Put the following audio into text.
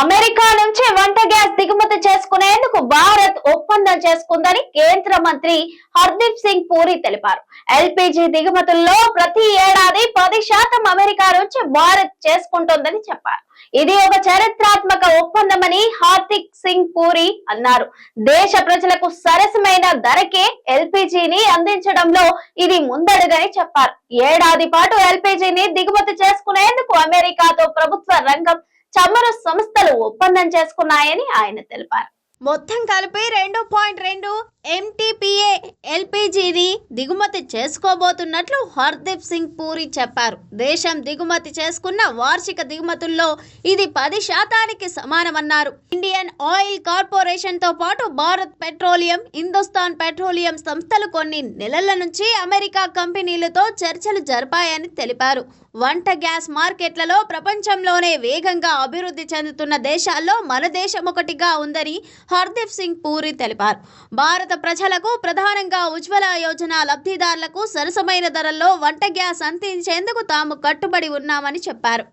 America నుంచి వంట gas దిగుమతి చేసుకునేందుకు భారత్ ఒప్పందం చేసుకుందని కేంద్ర మంత్రి హర్దీప్ సింగ్ పూరి తెలిపారు. ఎల్పిజి దిగుమతుల్లో ప్రతి ఏడాది పది శాతం అమెరికా నుంచి భారత్ చేసుకుంటోందని చెప్పారు. ఇది ఒక చరిత్రాత్మక ఒప్పందమని హార్దిక్ సింగ్ పూరి అన్నారు. దేశ ప్రజలకు సరసమైన ధరకే ఎల్పిజిని అందించడంలో ఇది ముందడుగని చెప్పారు. ఏడాది పాటు ఎల్పిజిని దిగుమతి చేసుకునేందుకు అమెరికాతో ప్రభుత్వ రంగం చమురు సంస్థలు ఒప్పందం చేసుకున్నాయని ఆయన తెలిపారు. మొత్తం కలిపి రెండు పాయింట్ రెండు ఎంటీపీఏ ఎల్పీజీని దిగుమతి చేసుకోబోతున్నట్లు హర్దీప్ సింగ్ పూరి చెప్పారు. దేశం దిగుమతి చేసుకున్న వార్షిక దిగుమతుల్లో ఇది పది శాతానికి సమానమన్నారు. ఇండియన్ ఆయిల్ కార్పొరేషన్తో పాటు భారత్ పెట్రోలియం హిందుస్థాన్ పెట్రోలియం సంస్థలు కొన్ని నెలల నుంచి అమెరికా కంపెనీలతో చర్చలు జరిపాయని తెలిపారు. వంట గ్యాస్ మార్కెట్లలో ప్రపంచంలోనే వేగంగా అభివృద్ధి చెందుతున్న దేశాల్లో మన దేశం ఒకటిగా ఉందని హర్దీప్ సింగ్ పూరి తెలిపారు. భారత ప్రజలకు ప్రధానంగా ఉజ్వల యోజన యోజన లబ్ధిదారులకు సరసమైన ధరల్లో వంట గ్యాస్ అందించేందుకు తాము కట్టుబడి ఉన్నామని చెప్పారు.